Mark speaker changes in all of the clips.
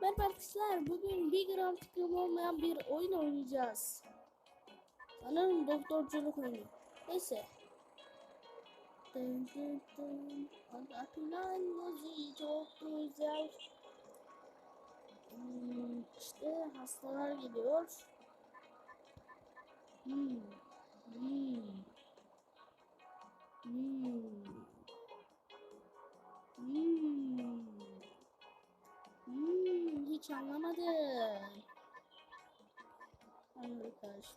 Speaker 1: Merhaba arkadaşlar. Bugün bir gram fikrim olmayan bir oyun oynayacağız. Sanırım doktorculuk oyunu. Neyse. Dın dın dın. Anlatılan müziği çok güzel. Hmm, işte hastalar geliyor. Hmm. Hmm. Hmm. Hmm. Hiç anlamadım. Karıştı.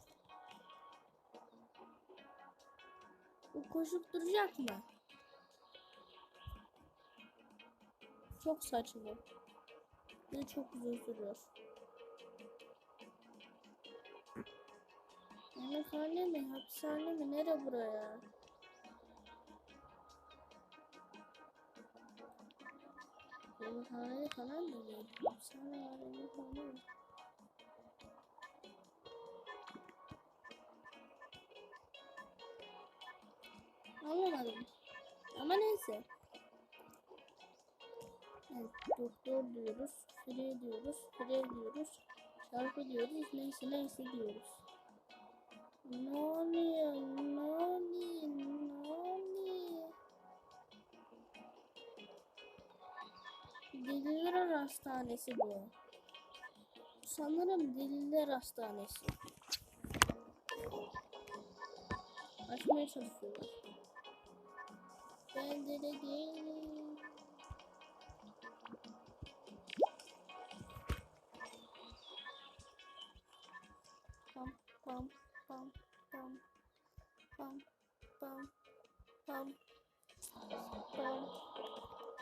Speaker 1: Bu koşup duracak mı? Çok saçma. Ve çok uzun sürüyor. Yemekhane mi? Hapishane mi? Nere buraya? Yemekhane falan değil? Hapishane var, yemekhane mi? Anlamadım. Ama neyse. Evet, doktor diyoruz, fire diyoruz, fire diyoruz, şarkı diyoruz, neyse neyse diyoruz. Ne oluyor, ne oluyor, Deliler Hastanesi bu. Sanırım Deliler Hastanesi. Açmaya çalışıyorlar. Ben deli değilim. Pam pam pam pam pam pam pam pam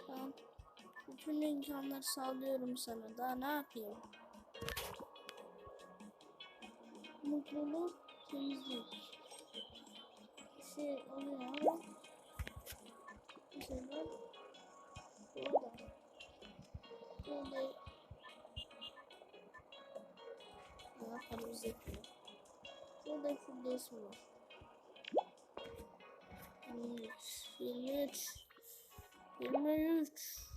Speaker 1: pam bütün imkanları sağlıyorum sana. Daha ne yapayım? Mutluluk, temizlik. Şey oluyor ama bir burada. Burada daha paramız yetmiyor. Burada full var. 23, 23, 23.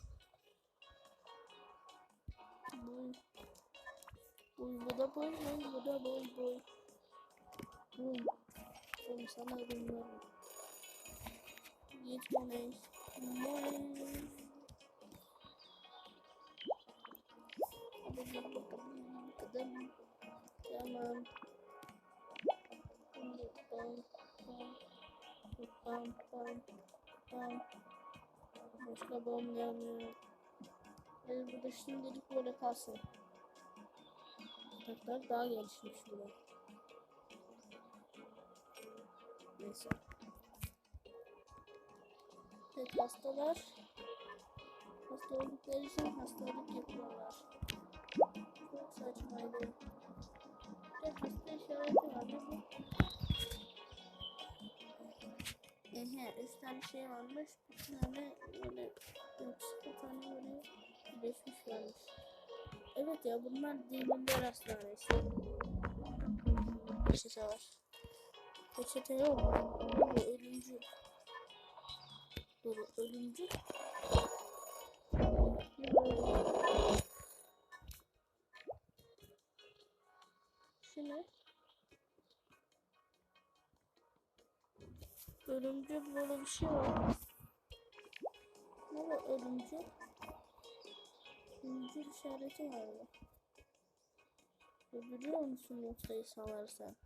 Speaker 1: Burada boy boy burada boy boy. Boom. Boom sana bunları. Gitmemeyiz. Bakalım. Tamam. Bam bam bam bam. Başka bam gelmiyor. Yani burada şimdilik böyle kalsın. Yataklar daha gelişmiş burada. Neyse. Evet hastalar hasta oldukları için hastalık yapıyorlar. Çok saçmaydı. Evet hasta işareti vardı bu. Ehe, üç tane şey varmış. Bir tane böyle bir tane böyle birleşmiş varmış. Evet ya bunlar Demirler Hastanesi. Peçete var. Peçete yok. Bu ölümcül. Dur ölümcül. Şu? Ölümcül böyle bir şey var. Ne bu ölümcül? Ölümcül işareti var mı? Öldürüyor musun yoksa insanları sen?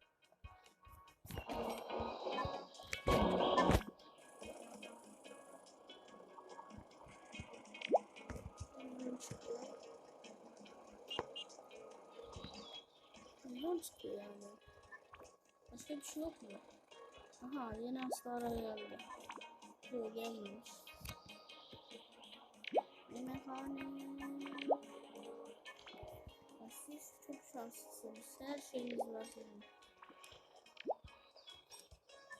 Speaker 1: Bundan çıkıyor yani. Başka bir şey yok mu? Aha yeni hastalara geldi. Yok gelmemiş. Yemekhane. Şanslısınız. Her şeyiniz var sizin.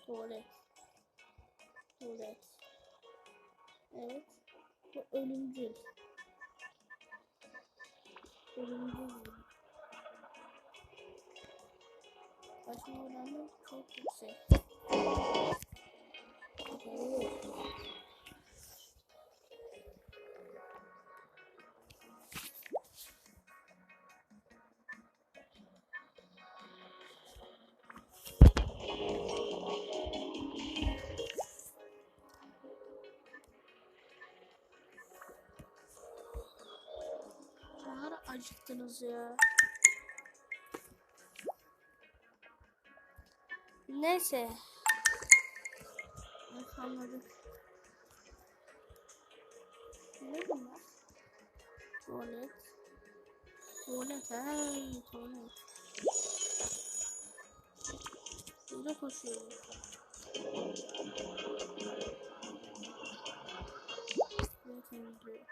Speaker 1: Tuvalet. Tuvalet. Evet. Bu ölümcül. Ölümcül. Kaçma oranı çok yüksek. Oo. Acıktınız ya. Neyse. Evet, anladım. Ne bunlar? Tuvalet. Tuvalet ha tuvalet. Burada koşuyorum. Buraya temizliyor.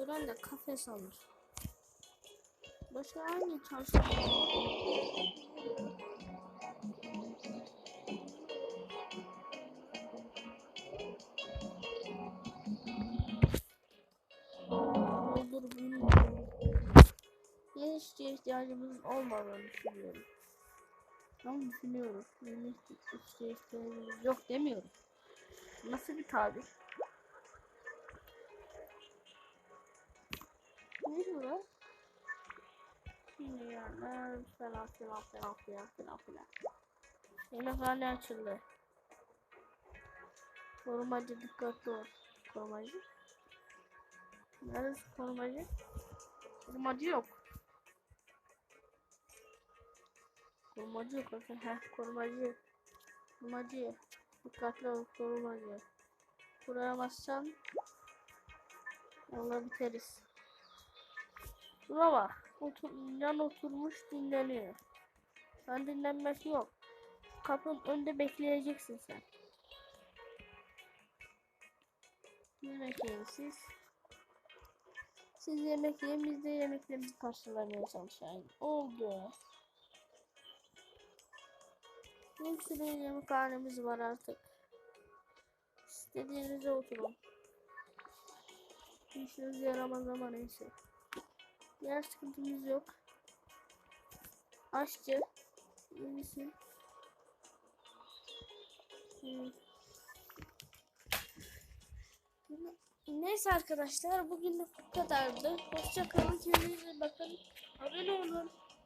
Speaker 1: Gören de kafes alır. Başka hangi çarşı? Olur. Yeni işçiye ihtiyacımızın olmadığını düşünüyorum. Ama düşünüyorum. İşçiye ihtiyacımız yok demiyorum. Nasıl bir tabir? Lan? Şimdi yani falan filan filan filan filan filan. Yemekhane açıldı. Korumacı dikkatli ol. Korumacı. Neresi korumacı? Korumacı yok. Korumacı yok. Heh korumacı. Korumacı. Dikkatli ol korumacı. Buraya bassan Valla biteriz. Şuna bak. Otur, yan oturmuş dinleniyor. Sen dinlenmesi yok. Kapının önünde bekleyeceksin sen. Yemek yiyin siz. Siz yemek yiyin biz de yemeklerimizi karşılamaya çalışalım. Oldu. Bir sürü yemekhanemiz var artık. İstediğinizde oturun. İşiniz yaramaz ama neyse. Diğer sıkıntımız yok. Aşçı. İyi? Hmm. Neyse arkadaşlar bugün de bu kadardı. Hoşça kalın kendinize bakın. Abone olun.